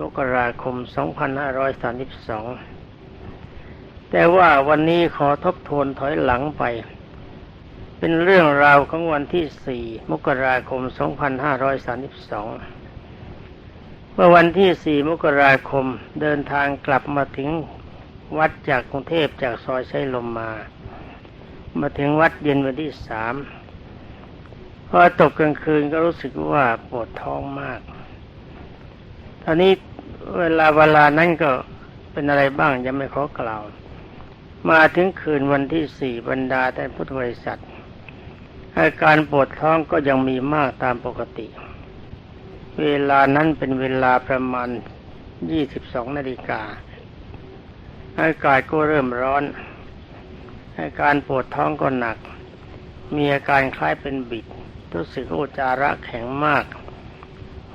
มกราคม 2532 แต่ว่าวันนี้ขอทบทวนถอยหลังไป เป็นเรื่องราวของวันที่ 4 มกราคม 2532 เมื่อวันที่ 4 มกราคมเดินทางกลับมาถึงวัดจากกรุงเทพจากซอยไชลมมา มาถึงวัดเย็นวันที่สามพอตกกลางคืนก็รู้สึกว่าปวดท้องมาก ตอนนี้เวลาเวลานั้นก็เป็นอะไรบ้างยังไม่ขอกล่าว มาถึงคืนวันที่สี่บรรดาแต่พุทธบริษัทอาการปวดท้องก็ยังมีมากตามปกติ เวลานั้นเป็นเวลาประมาณยี่สิบสองนาฬิกาอากาศก็เริ่มร้อนอาการปวดท้องก็หนัก มีอาการคล้ายเป็นบิด รู้สึกอุจจาระแข็งมาก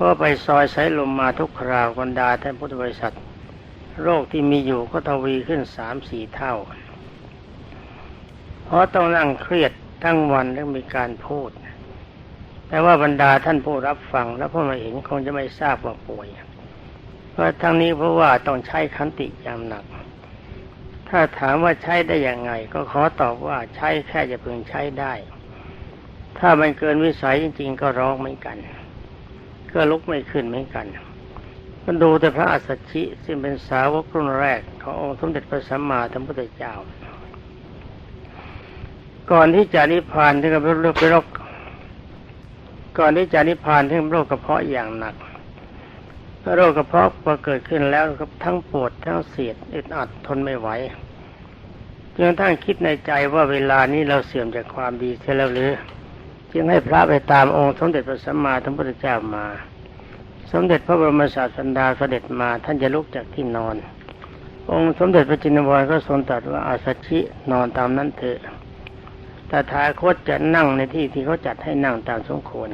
พราะไปซอยสายลมมาทุกคราวบรรดาท่านพุทธบริษัท โรคที่มีอยู่ก็ทวีขึ้นสามสี่เท่า เพราะต้องนั่งเครียดทั้งวันและมีการพูด แต่ว่าบรรดาท่านผู้รับฟังและผู้มาเห็นคงจะไม่ทราบว่าป่วยเพราะทั้งนี้เพราะว่าต้องใช้ขันติอย่างหนัก ถ้าถามว่าใช้ได้ยังไง ก็ขอตอบว่าใช้แค่จะพึงใช้ได้ ถ้ามันเกินวิสัยจริง ๆ ก็ร้องเหมือนกัน ก็ลุกไม่ขึ้นเหมือนกันก็ดูแต่พระอัสสชิซึ่งเป็นสาวกรุ่นแรกขององค์สมเด็จพระสัมมาสัมพุทธเจ้า ก่อนที่จะนิพพานที่กับโรคโรคก่อนที่จะนิพพานที่โรคกระเพาะอย่างหนักโรคกระเพาะพอเกิดขึ้นแล้วก็ทั้งปวดทั้งเสียดอึดอัดทนไม่ไหวจนทั้งคิดในใจว่าเวลานี้เราเสื่อมจากความดีเสียแล้วหรือ จึงให้พระไปตามองค์สมเด็จพระสัมมาสัมพุทธเจ้ามา สมเด็จพระบรมศาสดาเสด็จมาท่านจะลุกจากที่นอน องค์สมเด็จพระจินวรก็ทรงตรัสว่าอาสัชชินอนตามนั้นเถอะแต่ทาคตจะนั่งในที่ที่เขาจัดให้นั่งตามสมควร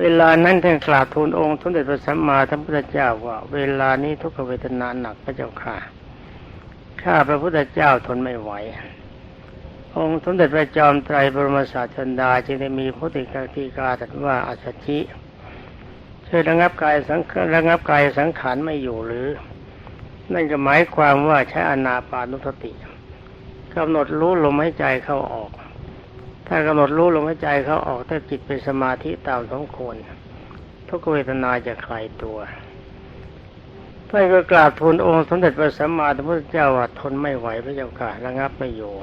เวลานั้นท่านกราบทูลองค์สมเด็จพระสัมมาสัมพุทธเจ้าว่า เวลานี้ทุกขเวทนาหนักพระเจ้าค่ะ ข้าพระพุทธเจ้าทนไม่ไหว องค์สมเด็จพระจอมไตรบรมศาสดาจึงได้มีพุทธิกาธิกาตรัสว่าอาสชิช่วยระงับกายสังระงับกายสังขารไม่อยู่หรือ นั่นก็หมายความว่าใช้อนาปานุสติกำหนดรู้ลมหายใจเข้าออก ถ้ากำหนดรู้ลมหายใจเข้าออกถ้าจิตเป็นสมาธิตามสมควรทุกเวทนาจะคลายตัวท่านก็กราบทูลองค์สมเด็จพระสัมมาสัมพุทธเจ้าว่าทนไม่ไหวพระเจ้าค่ะระงับไม่อยู่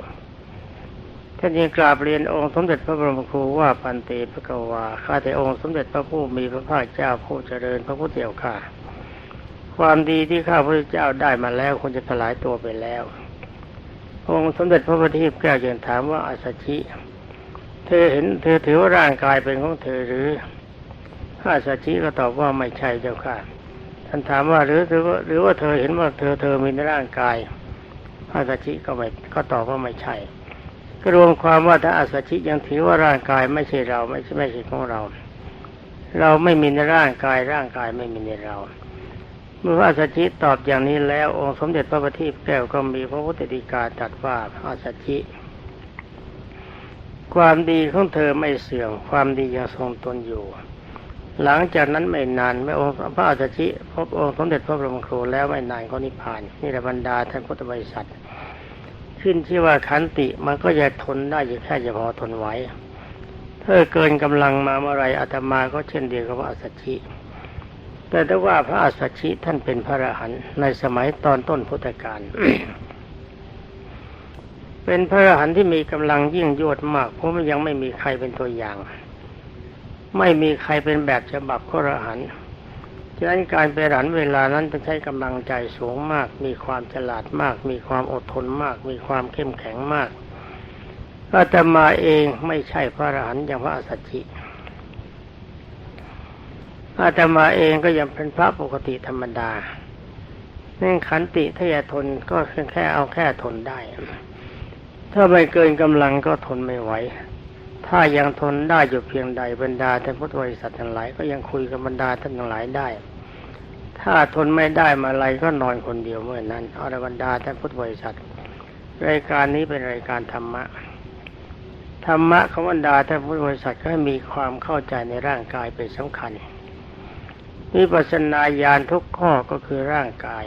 ท่านยังกราบเรียนองค์สมเด็จพระบรมครูว่าปันเตพระกวาข้าแต่องค์สมเด็จพระผู้มีพระภาคเจ้าผู้เจริญพระพุทธเจ้าค่ะความดีที่ข้าพระเจ้าได้มาแล้วคงจะสลายตัวไปแล้ว องค์สมเด็จพระพุทธแก้วจึงถามว่าอาสชิ เธอเห็นเธอถือว่าร่างกายเป็นของเธอหรืออาสชิก็ตอบว่าไม่ใช่เจ้าค่ะ ท่านถามว่าหรือหรือว่าหรือว่าเธอเห็นว่าเธอเธอมีในร่างกายอาสชิก็ไม่ก็ตอบว่าไม่ใช่ ก็รวมความว่าถ้าอาสชิยังถือว่าร่างกายไม่ใช่เราไม่ใช่ไม่ใช่ของเรา เราไม่มีในร่างกายร่างกายไม่มีในเราเมื่ออาสชิตอบอย่างนี้แล้ว องค์สมเด็จพระบัณฑิตแก้วก็มีพระพุทธดีกาตรัสว่าอาสชิความดีของเธอไม่เสื่อมความดียังทรงตนอยู่ หลังจากนั้นไม่นานแม่องค์พระอาสชิพบองค์สมเด็จพระบรมครูแล้วไม่นานก็นิพพาน นี่แหละบรรดาท่านพุทธบริษัท ขึ้นที่ว่าขันติมันก็จะทนได้อยู่แค่จะพอทนไหวถ้าเกินกำลังมาเมื่อไรอาตมาก็เช่นเดียวกับพระอาสชิแต่ถ้าว่าพระอาสสชิท่านเป็นพระอรหันต์ในสมัยตอนต้นพุทธกาลเป็นพระอรหันต์ที่มีกำลังยิ่งยวดมาก เพราะมันยังไม่มีใครเป็นตัวอย่าง ไม่มีใครเป็นแบบฉบับพระอรหันต์ ฉะนั้นการเป็นอรหันเวลานั้นต้องใช้กำลังใจสูงมาก มีความฉลาดมาก มีความอดทนมาก มีความเข้มแข็งมากอาตมาเองไม่ใช่พระอรหันต์อย่างพระอาสสชิอาตมาเองก็ยังเป็นพระปกติธรรมดาเนื่องขันติถ้าจะทนก็เพียงแค่เอาแค่ทนได้ ถ้าไม่เกินกำลังก็ทนไม่ไหว ถ้ายังทนได้อยู่เพียงใดบรรดาท่านพุทธบริษัททั้งหลายก็ยังคุยกับบรรดาท่านทั้งหลายได้ ถ้าทนไม่ได้มาอะไรก็นอนคนเดียวเมื่อนั้นเอาละบรรดาท่านพุทธบริษัท รายการนี้เป็นรายการธรรมะธรรมะของบรรดาท่านพุทธบริษัทก็ให้มีความเข้าใจในร่างกายเป็นสำคัญในวิปัสสนาญาณทุกข้อก็คือร่างกาย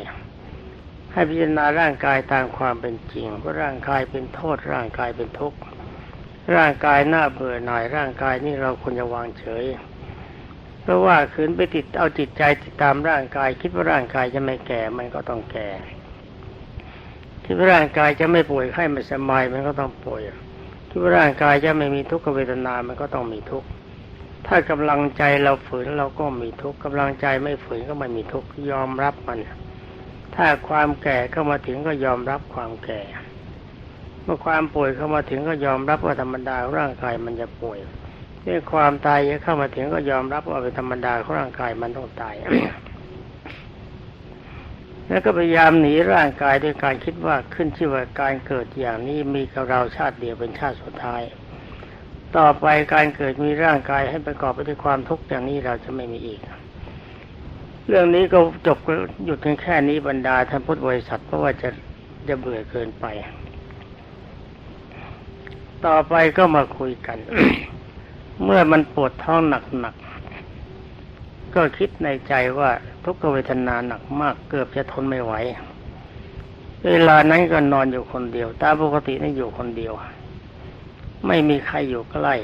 ให้พิจารณาร่างกายตามความเป็นจริงว่าร่างกายเป็นโทษร่างกายเป็นทุกข์ ร่างกายน่าเบื่อหน่ายร่างกายนี่เราควรจะวางเฉย เพราะว่าขืนไปติดเอาจิตใจติดตามร่างกาย คิดว่าร่างกายจะไม่แก่มันก็ต้องแก่คิดว่าร่างกายจะไม่ป่วยไข้ไม่สบายมันก็ต้องป่วยคิดว่าร่างกายจะไม่มีทุกขเวทนา มันก็ต้องมีทุกข์ถ้ากำลังใจเราฝืนเราก็มีทุกข์กำลังใจไม่ฝืนก็ไม่มีทุกข์ยอมรับมัน ถ้าความแก่เข้ามาถึงก็ยอมรับความแก่ มื่อความป่วยเข้ามาถึงก็ยอมรับว่าธรรมดาร่างกายมันจะป่วยเมื่อความตายเข้ามาถึงก็ยอมรับว่าเป็นธรรมดาของร่างกายมันต้องตาย แล้วก็พยายามหนีร่างกายด้วยการคิดว่าขึ้นชื่อว่าการเกิดอย่างนี้มีกับเราชาติเดียวเป็นชาติสุดท้าย ต่อไปการเกิดมีร่างกายให้ประกอบไปด้วยความทุกข์อย่างนี้เราจะไม่มีอีกเรื่องนี้ก็จบก็หยุดกันแค่นี้บรรดาท่านพุทธบริษัทเพราะว่าจะจะเบื่อเกินไป ต่อไปก็มาคุยกัน เมื่อมันปวดท้องหนักๆก็คิดในใจว่าทุกขเวทนาหนักมากเกือบจะทนไม่ไหว เวลานั้นก็นอนอยู่คนเดียว ตามปกตินี่อยู่คนเดียว ไม่มีใครอยู่ใกล้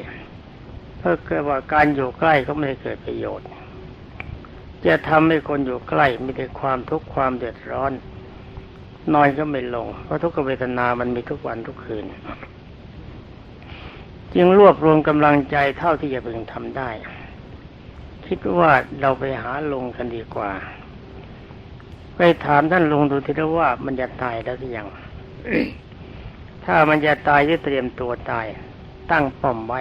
เพราะเกิดว่าการอยู่ใกล้ก็ไม่ได้เกิดประโยชน์ จะทำให้คนอยู่ใกล้มีแต่ความทุกข์ความเดือดร้อน นอนก็ไม่ลง เพราะทุกขเวทนามันมีทุกวันทุกคืน จึงรวบรวมกำลังใจเท่าที่จะพึงทำได้ คิดว่าเราไปหาลุงกันดีกว่า ไปถามท่านลุงดูทีละว่ามันจะตายแล้วหรือยังถ้ามันจะตายจะเตรียมตัวตาย ตั้งป้อมไว้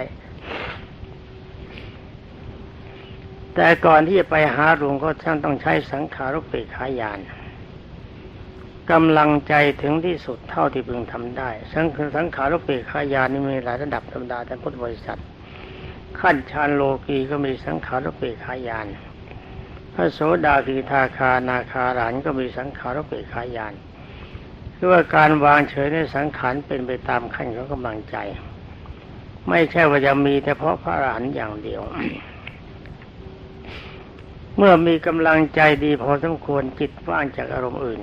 แต่ก่อนที่จะไปหาลุงก็ท่านต้องใช้สังขารุปเปกขายาน กำลังใจถึงที่สุดเท่าที่พึงทำได้ สังสังขารุปเปกขายานี่มีหลายระดับธรรมดาแต่พุทธบริษัท ขั้นฌานโลกีก็มีสังขารุปเปกขายานพระโสดาคีทาคานาคาหลานก็มีสังขารุปเปกขายานคือว่าการวางเฉยในสังขารเป็นไปตามขั้นของกำลังใจ ไม่ใช่ว่าจะมีแต่เพาะพระอรหันต์อย่างเดียวเมื่อมีกำลังใจดีพอสมควรจิตว่างจากอารมณ์อื่น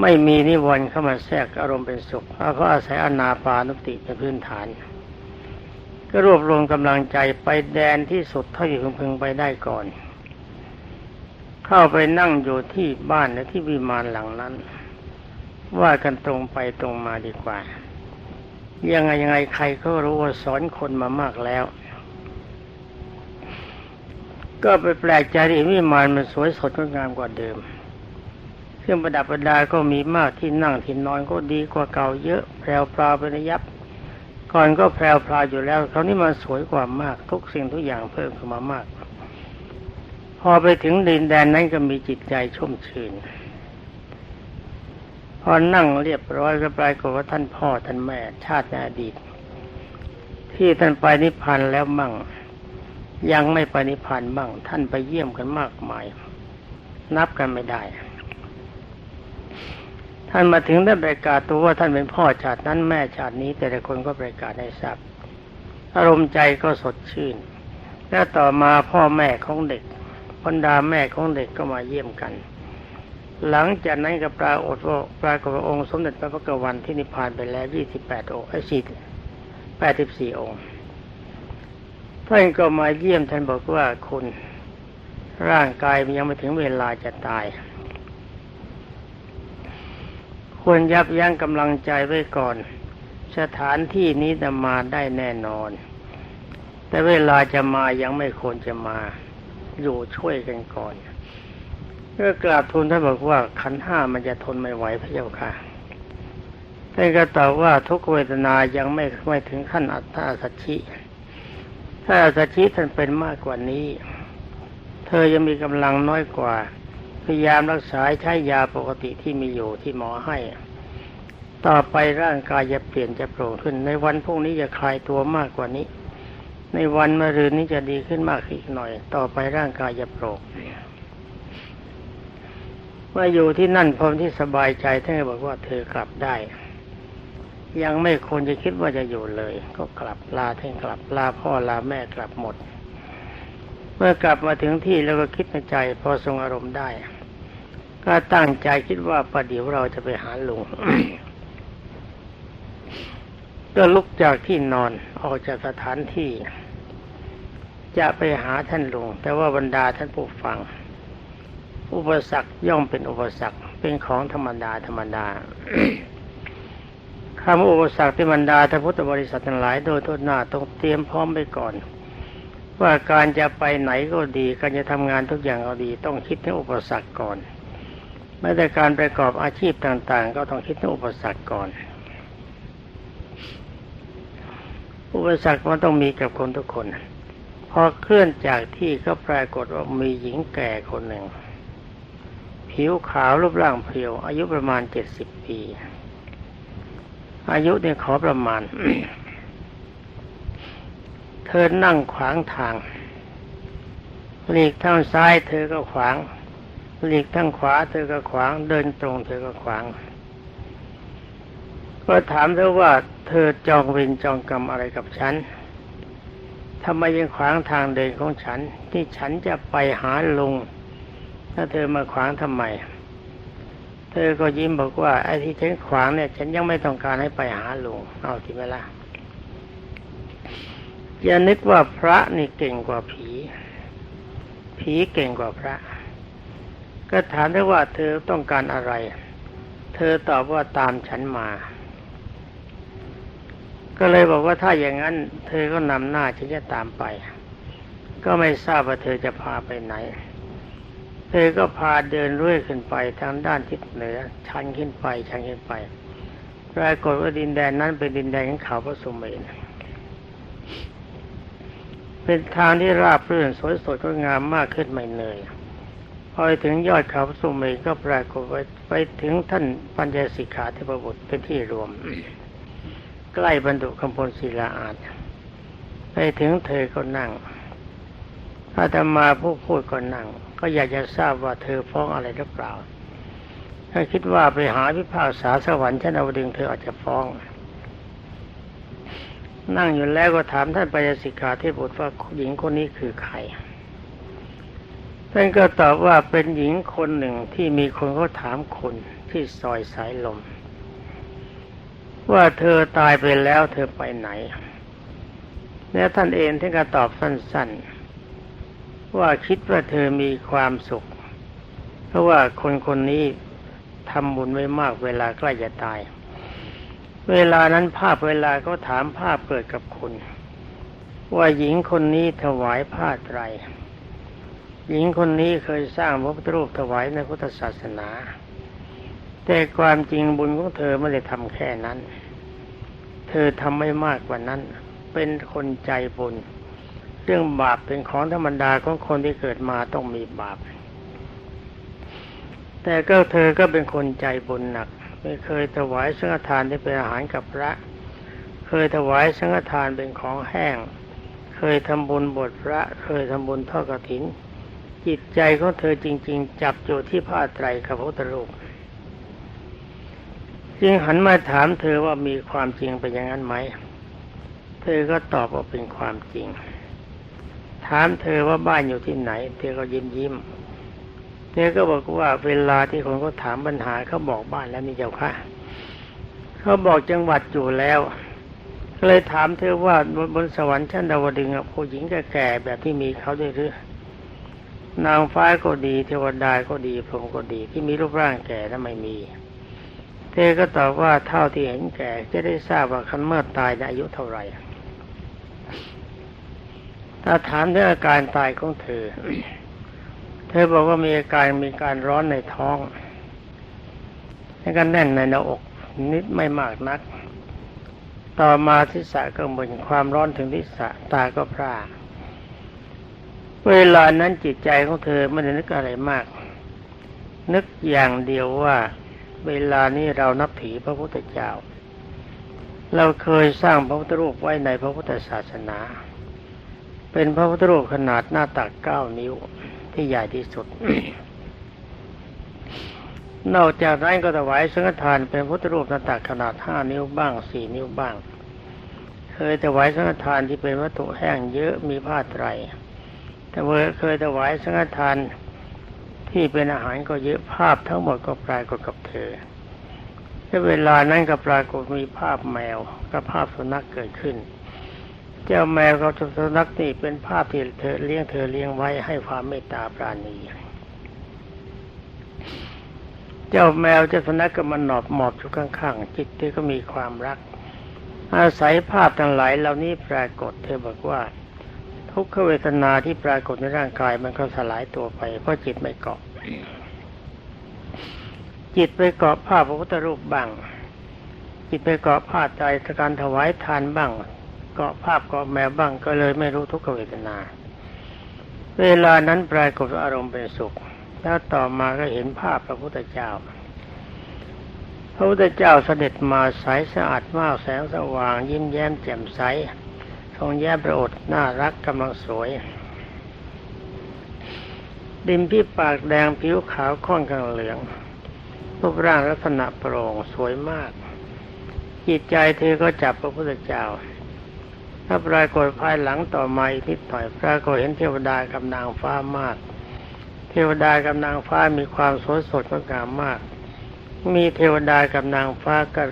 ไม่มีนิวรณ์เข้ามาแทรกอารมณ์เป็นสุขเพราะเขาอาศัยอนาปานุติเป็นพื้นฐาน ก็รวบรวมกำลังใจไปแดนที่สุดเท่าที่พึงไปได้ก่อน เข้าไปนั่งอยู่ที่บ้านและที่วิมานหลังนั้น ว่ากันตรงไปตรงมาดีกว่า ยังไงยังไงใครก็รู้ว่าสอนคนมามากแล้ว ก็ไปแปลกใจที่วิมานมันสวยสดงดงามกว่าเดิม เครื่องประดับประดาก็มีมากที่นั่งที่นอนก็ดีกว่าเก่าเยอะแพรวพราเป็นระยับ ก่อนก็แพรวพราอยู่แล้วคราวนี้มันสวยกว่ามาก ทุกสิ่งทุกอย่างเพิ่มขึ้นมามาก พอไปถึงดินแดนนั้นก็มีจิตใจชุ่มชื่นพอนั่งเรียบร้อยก็ปลายกว่าท่านพ่อท่านแม่ชาติในอดีต ที่ท่านไปนิพพานแล้วมั่ง ยังไม่ไปนิพพานบ้างท่านไปเยี่ยมกันมากมาย นับกันไม่ได้ ท่านมาถึงได้ประกาศตัวว่าท่านเป็นพ่อชาตินั้นแม่ชาตินี้ แต่ละคนก็ประกาศให้ทราบอารมณ์ใจก็สดชื่น แล้วต่อมาพ่อแม่ของเด็กบรรดาแม่ของเด็กก็มาเยี่ยมกัน หลังจากนั้นก็ปรากฏว่าปรากฏว่าองค์สมเด็จพระพุทธวันที่นิพพานไปแล้วยี่สิบแปดองค์ไอ้สี่แปดสิบสี่องค์ ท่านก็มาเยี่ยมท่านบอกว่าคุณร่างกายมันยังไม่ถึงเวลาจะตาย ควรยับยั้งกำลังใจไว้ก่อน สถานที่นี้จะมาได้แน่นอน แต่เวลาจะมายังไม่ควรจะมา อยู่ช่วยกันก่อนก็กราบทูลท่านบอกว่าขันห้ามันจะทนไม่ไหวพระเจ้าค่ะท่านก็ตอบว่าทุกเวทนายังไม่ไม่ถึงขั้นอัตตาสัจฉิถ้าสัจฉิท่านเป็นมากกว่านี้ เธอยังมีกำลังน้อยกว่า พยายามรักษาใช้ยาปกติที่มีอยู่ที่หมอให้ ต่อไปร่างกายจะเปลี่ยนจะโปร่งขึ้น ในวันพรุ่งนี้จะคลายตัวมากกว่านี้ ในวันมะรืนนี้จะดีขึ้นมากอีกหน่อย ต่อไปร่างกายจะโปร่งเมื่ออยู่ที่นั่นพร้อมที่สบายใจท่านบอกว่าเธอกลับได้ ยังไม่ควรจะคิดว่าจะอยู่เลย ก็กลับลาท่านกลับลาพ่อลาแม่กลับหมด เมื่อกลับมาถึงที่แล้วก็คิดในใจ พอทรงอารมณ์ได้ ก็ตั้งใจคิดว่าประเดี๋ยวเราจะไปหาลุงก็ลุกจากที่นอนออกจากสถานที่ จะไปหาท่านลุง แต่ว่าบรรดาท่านผู้ฟัง อุปสรรคย่อมเป็นอุปสรรคเป็นของธรรมดาธรรมดาคำอุปสรรคที่บรรดาท่านพุทธบริษัททั้งหลายโดยทั่วหน้าต้องเตรียมพร้อมไปก่อน ว่าการจะไปไหนก็ดี การจะทำงานทุกอย่างก็ดี ต้องคิดถึงอุปสรรคก่อน แม้แต่การประกอบอาชีพต่าง ๆ ก็ต้องคิดถึงอุปสรรคก่อน อุปสรรคมันต้องมีกับคนทุกคน พอเคลื่อนจากที่ก็ปรากฏว่ามีหญิงแก่คนหนึ่ง ผิวขาวรูปร่างเพรียว อายุประมาณเจ็ดสิบปี อายุเนี่ยขอประมาณ เธอนั่งขวางทางหลีกทางซ้ายเธอก็ขวาง หลีกทางขวาเธอก็ขวาง เดินตรงเธอก็ขวาง ก็ถามเธอว่า เธอจองเวรจองกรรมอะไรกับฉันทำไมยังขวางทางเดินของฉัน ที่ฉันจะไปหาลุง ถ้าเธอมาขวางทำไม เธอก็ยิ้มบอกว่าไอ้ที่ฉันขวางเนี่ย ฉันยังไม่ต้องการให้ไปหาลุงเอาทีไหมล่ะอย่านึกว่าพระนี่เก่งกว่าผี ผีเก่งกว่าพระ ก็ถามได้ว่าเธอต้องการอะไร เธอตอบว่าตามฉันมา ก็เลยบอกว่าถ้าอย่างนั้น เธอก็นำหน้าฉันจะตามไป ก็ไม่ทราบว่าเธอจะพาไปไหน เธอก็พาเดินเรื่อยขึ้นไปทางด้านทิศเหนือ ชันขึ้นไป ชันขึ้นไป ปรากฏว่าดินแดนนั้นเป็นดินแดนของเขาพระสุเมรุเป็นทางที่ราบรื่นสวยสดงดงามมากขึ้นไม่เหนื่อย พอไปถึงยอดเขาสุเมรุก็ปรากฏไปไปถึงท่านปัญญสิกขาเทพบุตรเป็นที่รวม ใกล้บรรดุคำพลศิลาอาจไปถึงเธอก็นั่งอาตมาผู้พูดก็นั่ง ก็อยากจะทราบว่าเธอฟ้องอะไรหรือเปล่า ถ้าคิดว่าไปหาพิพากษาสวรรค์ชั้นอวดึงเธออาจจะฟ้อง นั่งอยู่แล้วก็ถามท่านปัญญสิกขาเทพบุตรว่าหญิงคนนี้คือใคร ท่านก็ตอบว่าเป็นหญิงคนหนึ่งที่มีคนเขาถามคนที่ซอยสายลม ว่าเธอตายไปแล้วเธอไปไหนแล้วท่านเองท่านก็ตอบสั้นๆ ว่าคิดว่าเธอมีความสุข เพราะว่าคนคนนี้ทำบุญไว้มากเวลาใกล้จะตาย เวลานั้นภาพเวลาก็ถามภาพเกิดกับคุณ ว่าหญิงคนนี้ถวายผ้าไตร หญิงคนนี้เคยสร้างพระพุทธรูปถวายในพุทธศาสนา แต่ความจริงบุญของเธอไม่ได้ทำแค่นั้น เธอทำไม่มากกว่านั้น เป็นคนใจบุญ เรื่องบาปเป็นของธรรมดาของคนที่เกิดมาต้องมีบาป แต่ก็เธอก็เป็นคนใจบุญหนัก ไม่เคยถวายสังฆทานที่เป็นอาหารกับพระ เคยถวายสังฆทานเป็นของแห้ง เคยทำบุญบทพระ เคยทำบุญทอดกฐิน จิตใจของเธอจริง ๆ จับอยู่ที่ผ้าไตรกับพระพุทธรูปจึงหันมาถามเธอว่ามีความจริงเป็นอย่างนั้นไหม เธอก็ตอบว่าเป็นความจริง ถามเธอว่าบ้านอยู่ที่ไหน เธอก็ยิ้มยิ้มเธอก็บอกว่าเวลาที่คนเขาถามปัญหาเขาบอกบ้านแล้วนี่เจ้าค่ะ เขาบอกจังหวัดอยู่แล้วก็เลยถามเธอว่าบนสวรรค์ชั้นดาวดึงผู้หญิงแก่ๆแบบที่มีเขาด้วยหรือ นางฟ้าก็ดี เทวดาก็ดีพรหมก็ดีที่มีรูปร่างแก่นั้นไม่มี เธอก็ตอบว่าเท่าที่เห็นแก่จะได้ทราบว่าคันเมื่อตายอายุเท่าไหร่ถ้าถามเรื่องอาการตายของเธอ เธอบอกว่ามีอาการมีการร้อนในท้องแล้วก็แน่นในหน้าอกนิดไม่มากนัก ต่อมาทิศะก็มึนความร้อนถึงทิศะตาก็พร่า เวลานั้นจิตใจของเธอไม่ได้นึกอะไรมาก นึกอย่างเดียวว่า เวลานี้เรานับถือพระพุทธเจ้า เราเคยสร้างพระพุทธรูปไว้ในพระพุทธศาสนา เป็นพระพุทธรูปขนาดหน้าตักเก้านิ้วที่ใหญ่ที่สุด นอกจากนั้นก็ถวายสังฆทานเป็นพุทธรูปหน้าตักขนาดห้านิ้วบ้างสี่นิ้วบ้าง เคยถวายสังฆทานที่เป็นวัตถุแห้งเยอะมีผ้าไตร แต่เคยถวายสังฆทานที่เป็นอาหารก็เยอะภาพทั้งหมดก็ปรากฏกับเธอและเวลานั้นก็ปรากฏมีภาพแมวกับภาพสุนัขเกิดขึ้น เจ้าแมวกับสุนัขนี่เป็นภาพที่เธอเลี้ยงเธอเลี้ยงไว้ให้ความเมตตาปราณี เจ้าแมวเจ้าสุนัขก็มันหนอบหมอบอยู่ข้างๆจิตเธอก็มีความรัก อาศัยภาพทั้งหลายเหล่านี้ปรากฏเธอบอกว่า ทุกขเวทนาที่ปรากฏในร่างกายมันก็สลายตัวไป เพราะจิตไม่เกาะ จิตไปเกาะภาพพระพุทธรูปบ้าง จิตไปเกาะภาพใจการถวายทานบ้าง เกาะภาพเกาะแมวบ้างก็เลยไม่รู้ทุกขเวทนา เวลานั้นปรากฏอารมณ์เป็นสุข แล้วต่อมาก็เห็นภาพพระพุทธเจ้าพระพุทธเจ้าเสด็จมาใสสะอาดมากแสงสว่าง ยิ้มแย้มแจ่มใส ทรงแย้ประอดน่ารักกำลังสวยดิมพี่ปากแดงผิวขาวค่อนข้างเหลืองรูปร่างลักษณะโปร่งสวยมาก จิตใจเธอก็จับพระพุทธเจ้า ถ้าปรากฏภายหลังต่อมาอีกนิดหน่อยปรากฏเห็นเทวดากับนางฟ้ามาก เทวดากับนางฟ้ามีความสวยสดงดงามมาก มีเทวดากับนางฟ้าก็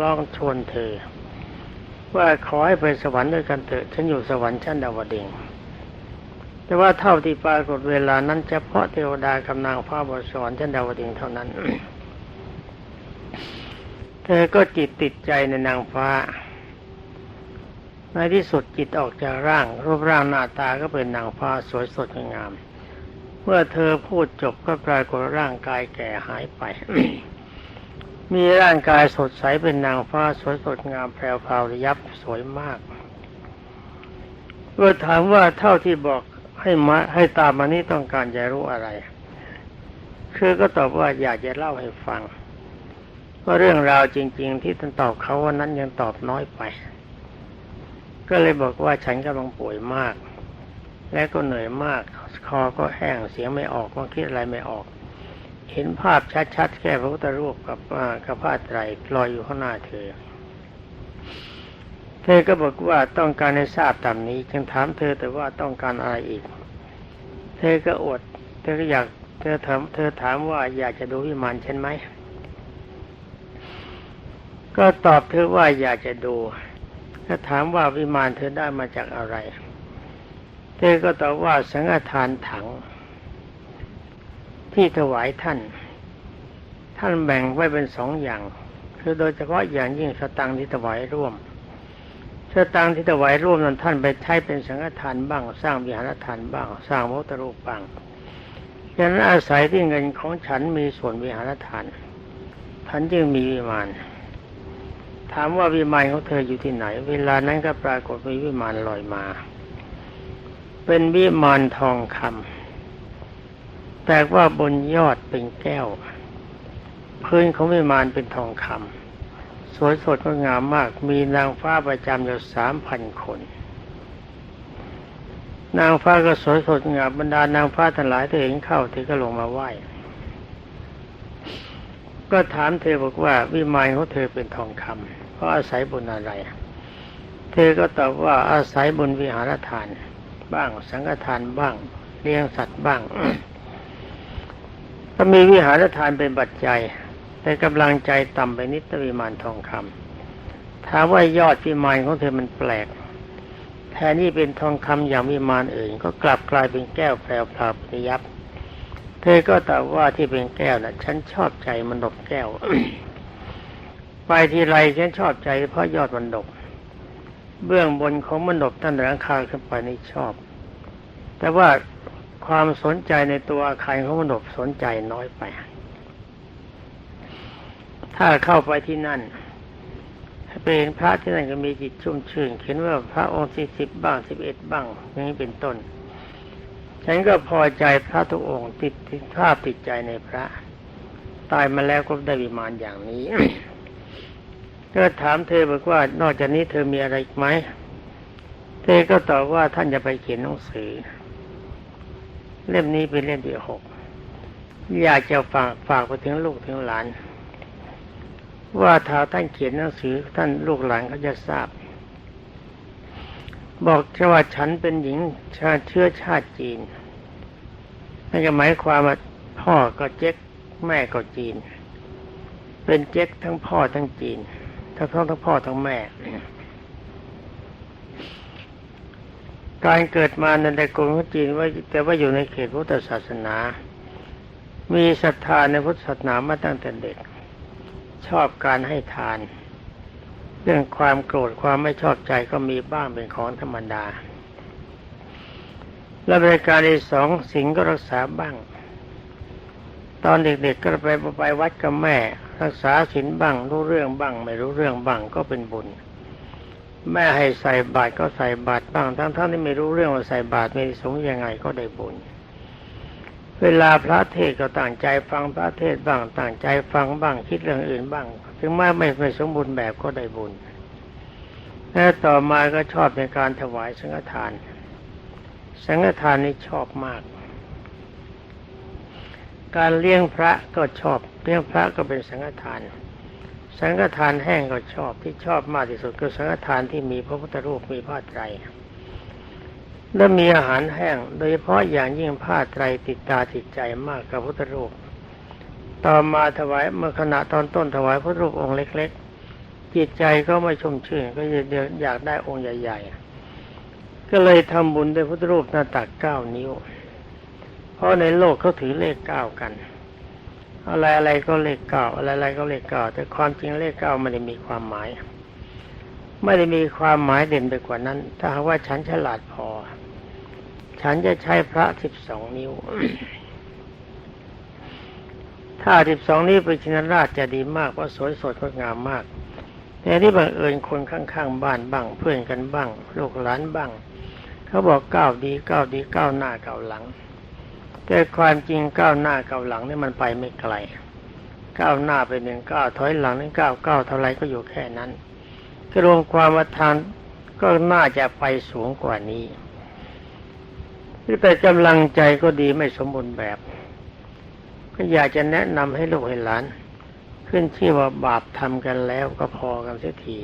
ร้องชวนเธอ ว่าขอให้ไปสวรรค์ด้วยกันเถอะฉันอยู่สวรรค์ชั้นดาวดึงแต่ว่าเท่าที่ปรากฏเวลานั้นเฉพาะเทวดากับนางฟ้าบนสวรรค์ชั้นดาวดึงเท่านั้น เธอก็จิตติดใจในนางฟ้า ในที่สุดจิตออกจากร่าง รูปร่างหน้าตาก็เป็นนางฟ้าสวยสดงาม เมื่อเธอพูดจบก็ปรากฏร่างกายแก่หายไป มีร่างกายสดใสเป็นนางฟ้าสวยสดงามแพรวพราวยับสวยมากเมื่อถามว่าเท่าที่บอกให้มาให้ตามมานี้ต้องการจะรู้อะไร คือก็ตอบว่าอยากจะเล่าให้ฟังว่าเรื่องราวจริง ๆ ที่ท่านตอบเขาวันนั้นยังตอบน้อยไป ก็เลยบอกว่าฉันกำลังป่วยมาก และก็เหนื่อยมาก คอก็แห้งเสียงไม่ออกก็คิดอะไรไม่ออก เห็นภาพชัดๆแค่พระพุทธรูปกับกับผ้าไตรลอยอยู่ข้างหน้าเธอ เธอก็บอกว่าต้องการให้ทราบตามนี้ จึงถามเธอแต่ว่าต้องการอะไรอีก เธอก็อด เธอก็อยาก เธอถามเธอถามว่าอยากจะดูวิมานฉันไหม ก็ตอบเธอว่าอยากจะดูก็ถามว่าวิมานเธอได้มาจากอะไร เธอก็ตอบว่าสังฆทานถัง ที่ถวายท่าน ท่านแบ่งไว้เป็นสองอย่าง คือโดยเฉพาะอย่างยิ่งสตังที่ถวายร่วมสตังที่ถวายร่วมนั้นท่านไปใช้เป็นสังฆทานบ้าง สร้างวิหารทานบ้าง สร้างพระพุทธรูปบ้างฉะนั้นอาศัยที่เงินของฉันมีส่วนวิหารทานท่านจึงมีวิมานถามว่าวิมานของเธออยู่ที่ไหน เวลานั้นก็ปรากฏมีวิมานลอยมา เป็นวิมานทองคำ แต่ว่าบนยอดเป็นแก้ว พื้นของวิมานเป็นทองคำสวยสดงดงามมาก มีนางฟ้าประจำอยู่สามพันคน นางฟ้าก็สวยสดงามบรรดานางฟ้าทั้งหลายเธอเห็นเข้าเธอก็ลงมาไหว้ก็ถามเธอบอกว่าวิมานของเธอเป็นทองคำเพราะอาศัยบุญอะไร เธอก็ตอบว่าอาศัยบุญวิหารทาน บ้างสังฆทานบ้าง เลี้ยงสัตว์บ้าง ก็มีวิหารทานเป็นปัจจัย แต่กำลังใจต่ำไปนิดตวิมานทองคำถามว่ายอดวิมานของเธอมันแปลกแทนที่เป็นทองคำอย่างวิมานอื่น ก็กลับกลายเป็นแก้วแปลวพลาปยับ เธอก็ตอบว่าที่เป็นแก้วนะ่ะ ฉันชอบใจมันดกแก้ว ไปทีไรฉันชอบใจ เพราะยอดมันดก เบื้องบนของมันดกตั้งแต่หลังคาขึ้นไปนี่ชอบ แต่ว่า ความสนใจในตัวอาคารของมนบสนใจน้อยไป ถ้าเข้าไปที่นั่นเป็นพระที่นั่นก็มีจิตชุ่มชื่นเขียนว่าพระองค์สี่สิบบ้างสิบเอ็ดบ้างอย่างนี้เป็นต้น ฉันก็พอใจพระทุกองค์ติดติดภาพติดใจในพระ ตายมาแล้วก็ได้วิมานอย่างนี้ก็ถามเธอบอกว่านอกจากนี้เธอมีอะไรอีกไหม เธอก็ตอบว่าท่านจะไปเขียนหนังสือ เล่มนี้เป็นเล่มที่หกอยากจะฝากฝากไปถึงลูกถึงหลาน ว่าถ้าท่านเขียนหนังสือท่านลูกหลานเขาจะทราบ บอกแค่ว่าฉันเป็นหญิงชาเชื้อชาติจีนนั่นก็หมายความว่าพ่อก็เจ๊กแม่ก็จีน เป็นเจ๊กทั้งพ่อทั้งจีน ทั้งทั้งทั้งพ่อทั้งแม่ การเกิดมาในตระกูลของจีนว่าแต่ว่าอยู่ในเขตพุทธศาสนา มีศรัทธาในพุทธศาสนามาตั้งแต่เด็ก ชอบการให้ทาน เรื่องความโกรธความไม่ชอบใจก็มีบ้างเป็นของธรรมดา และบริการที่สองสิงก็รักษาบ้าง ตอนเด็กๆก็ไปไปวัดกับแม่ รักษาศีลบ้างรู้เรื่องบ้าง ไม่รู้เรื่องบ้างก็เป็นบุญ แม่ให้ใส่บาตรก็ใส่บาตรบ้าง ทั้งๆทที่ไม่รู้เรื่องว่าใส่บาตรมีสงฆ์ยังไงก็ได้บุญ เวลาพระเทศก็ตั้งใจฟังพระเทศบ้างตั้งใจฟังบ้างคิดเรื่องอื่นบ้าง ถึงแม้ไม่ไม่สมบูรณ์แบบก็ได้บุญและต่อมาก็ชอบในการถวายสังฆทาน สังฆทานนี่ชอบมาก การเลี้ยงพระก็ชอบเลี้ยงพระก็เป็นสังฆทาน สังฆทานแห้งก็ชอบที่ชอบมากที่สุดคือสังฆทานที่มีพระพุทธรูปมีผ้าไตรและมีอาหารแห้ง โดยเฉพาะอย่างยิ่งผ้าไตรติดตาติดใจมากกับพุทธรูป ต่อมาถวายเมื่อขณะตอนต้นถวายพระรูปองค์เล็ก ๆ จิตใจก็ไม่ชุ่มชื่นก็อยากได้องค์ใหญ่ ๆ ก็เลยทำบุญด้วยพุทธรูปหน้าตักเก้านิ้ว เพราะในโลกเขาถือเลขเก้ากัน อะไรอะไรก็เลขเก้าอะไรอะไรก็เลขเก้าแต่ความจริงเลขเก้าไม่ได้มีความหมาย ไม่ได้มีความหมายเด่นไปกว่านั้น ถ้าหากว่าฉันฉลาดพอ ฉันจะใช้พระสิบสองนิ้ว ถ้าสิบสองนี้เป็นชินราชจะดีมากเพราะสวยสดงดงามมาก แต่ที่บังเอิญคนข้างๆบ้านบ้าง เพื่อนกันบ้าง ลูกหลานบ้าง เขาบอกก้าวดีก้าวดีก้าวหน้าก้าวหลัง แต่ความจริงก้าวหน้าก้าวหลังนี่มันไปไม่ไกล ก้าวหน้าไปหนึ่งก้าวถอยหลังนึ่งก้าวก้าวเท่าไรก็อยู่แค่นั้นก็รวมความว่าทานก็น่าจะไปสูงกว่านี้แต่กำลังใจก็ดีไม่สมบูรณ์แบบ ก็อยากจะแนะนำให้ลูกให้หลาน ขึ้นชื่อว่าบาปทำกันแล้วก็พอกันเสียที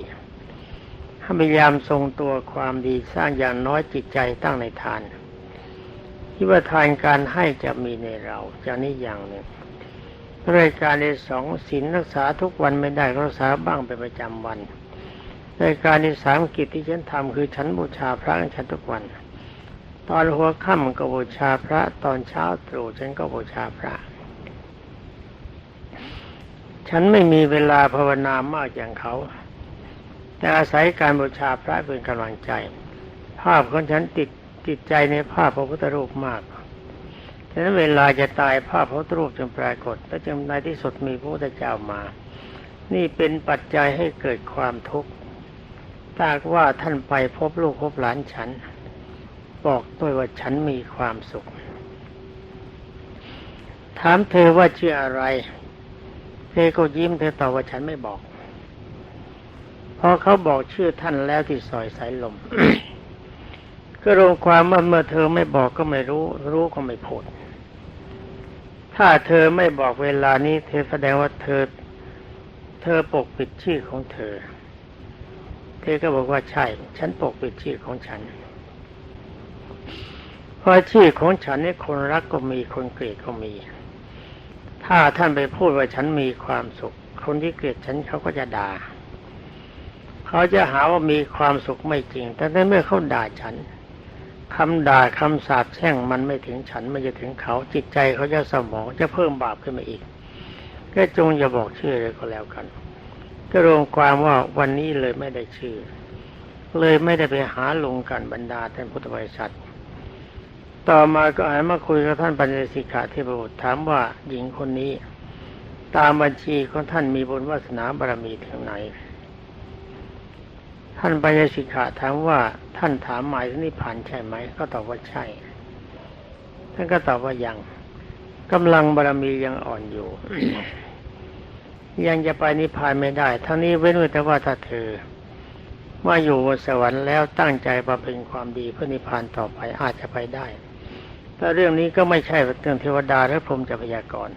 พยายามทรงตัวความดีสร้างอย่างน้อยจิตใจตั้งในทาน คิดว่าทานการให้จะมีในเราจากนี้อย่างหนึ่งรายการในสองศีลรักษาทุกวันไม่ได้รักษาบ้างเป็นประจำวันรายการในสามกิจที่ฉันทำคือฉันบูชาพระฉันทุกวัน ตอนหัวค่ำก็บูชาพระ ตอนเช้าตรู่ฉันก็บูชาพระ ฉันไม่มีเวลาภาวนามากอย่างเขา แต่อาศัยการบูชาพระเป็นกำลังใจ ภาพของฉันติด ติดใจในภาพพระพุทธรูปมากฉะนั้นเวลาจะตายภาพพระพุทธรูปจึงปรากฏ และจึงในที่สุดมีพระพุทธเจ้ามา นี่เป็นปัจจัยให้เกิดความทุกข์ถ้าว่าท่านไปพบลูกพบหลานฉัน บอกด้วยว่าฉันมีความสุข ถามเธอว่าชื่ออะไร เธอก็ยิ้มเธอตอบว่าฉันไม่บอกพอเขาบอกชื่อท่านแล้วที่ซอยสายลม ก็รวมความว่าเมื่อเธอไม่บอกก็ไม่รู้ รู้ก็ไม่พูดถ้าเธอไม่บอกเวลานี้เธอแสดงว่าเธอ เธอปกปิดชื่อของเธอ เธอก็บอกว่าใช่ ฉันปกปิดชื่อของฉันเพราะชื่อของฉันนี่คนรักก็มีคนเกลียดก็มี ถ้าท่านไปพูดว่าฉันมีความสุข คนที่เกลียดฉันเขาก็จะด่า เขาจะหาว่ามีความสุขไม่จริง แต่ในเมื่อเขาด่าฉัน คำด่าคำสาปแช่งมันไม่ถึงฉันไม่จะถึงเขาจิตใจเขาจะสมองจะเพิ่มบาปขึ้นมาอีกก็จงอย่าบอกชื่อเลยก็แล้วกัน ก็รวมความว่าวันนี้เลยไม่ได้ชื่อ เลยไม่ได้ไปหาลงกันบรรดาท่านพุทธบริษัท ต่อมาก็หันมาคุยกับท่านปัญญสิกขาเทพบุตรถามว่าหญิงคนนี้ ตามบัญชีของท่านมีบุญวาสนาบารมีถึงไหน ท่านปัญญสิกขาถามว่าท่านถามหมายถึงนิพพานใช่ไหม ก็ตอบว่าใช่ ท่านก็ตอบว่ายังกำลังบารมียังอ่อนอยู่ ยังจะไปนิพพานไม่ได้ ทั้งนี้เว้นไว้แต่ว่าถ้าเธอเมื่ออยู่บนสวรรค์แล้วตั้งใจบำเพ็ญความดีเพื่อนิพพานต่อไปอาจจะไปได้ แต่เรื่องนี้ก็ไม่ใช่เรื่องเทวดาหรือพรหมจะพยากรณ์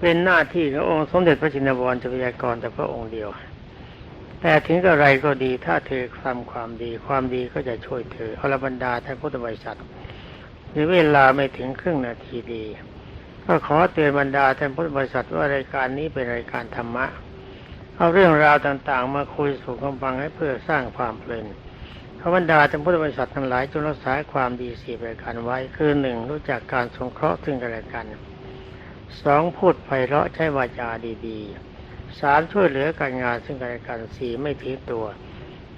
เป็นหน้าที่ขององค์สมเด็จพระจินวรจะพยากรณ์แต่พระองค์เดียว แต่ถึงกระไรก็ดีถ้าเธอทำความดี ความดีก็จะช่วยเธอเอรบรรดาท่านพุทธบริษัทมีเวลาไม่ถึงครึ่งนาทีดี ก็ขอเตือนบรรดาท่านพุทธบริษัทว่ารายการนี้เป็นรายการธรรมะ เอาเรื่องราวต่างๆ มาคุยสู่กันฟังให้เพื่อสร้างความเพลินขอบรรดาท่านพุทธบริษัททั้งหลายจงรักษาความดีสี่ประการไว้คือหนึ่งรู้จักการสงเคราะห์ซึ่งกันและกันสองพูดไพเราะใช้วาจาดีๆ สามช่วยเหลือการงานซึ่งกันและกันสี่ไม่ถือตัว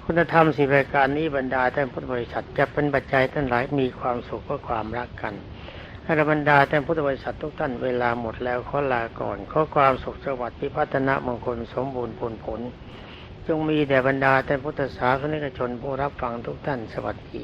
คุณธรรมสี่ประการนี้บรรดาท่านพุทธบริษัทจะเป็นปัจจัยท่านหลายมีความสุขเพราะความรักกันให้บรรดาท่านพุทธบริษัททุกท่านเวลาหมดแล้วขอลาก่อนขอความสุขสวัสดิ์พิพัฒนมงคลสมบูรณ์ผลผล จงมีแด่บรรดาท่านพุทธศาสนิกชนผู้รับฟังทุกท่านสวัสดี